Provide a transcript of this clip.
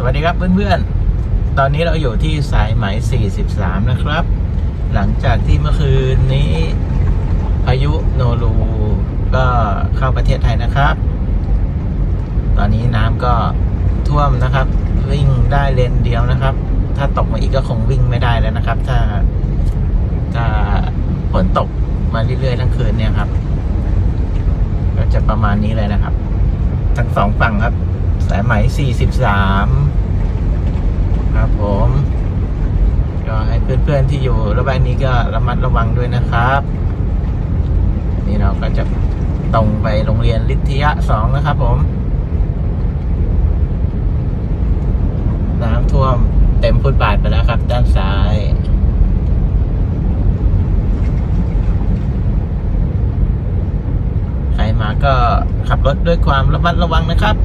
สวัสดีครับเพื่อนๆ ตอนนี้เราอยู่ที่สายไหม 43 นะครับ หลังจากที่เมื่อคืนนี้พายุโนรูก็เข้าประเทศไทยนะครับ ตอนนี้น้ำก็ท่วมนะครับ วิ่งได้เลนเดียวนะครับ ถ้าตกมาอีกก็คงวิ่งไม่ได้แล้วนะครับ ถ้าถ้าฝนตกมาเรื่อยๆทั้งคืนเนี่ยครับ ก็จะประมาณนี้เลยนะครับ ทั้งสองฝั่งครับสายไหม 43 ครับผมก็ให้เพื่อนๆที่อยู่ระแวกนี้ก็ระมัดระวังด้วยนะครับ นี่เราก็จะตรงไปโรงเรียนลิทยะสองนะครับผม น้ำท่วมเต็มฟุตบาทไปแล้วครับ ด้านซ้ายใครมาก็ขับรถด้วยความระมัดระวังนะครับ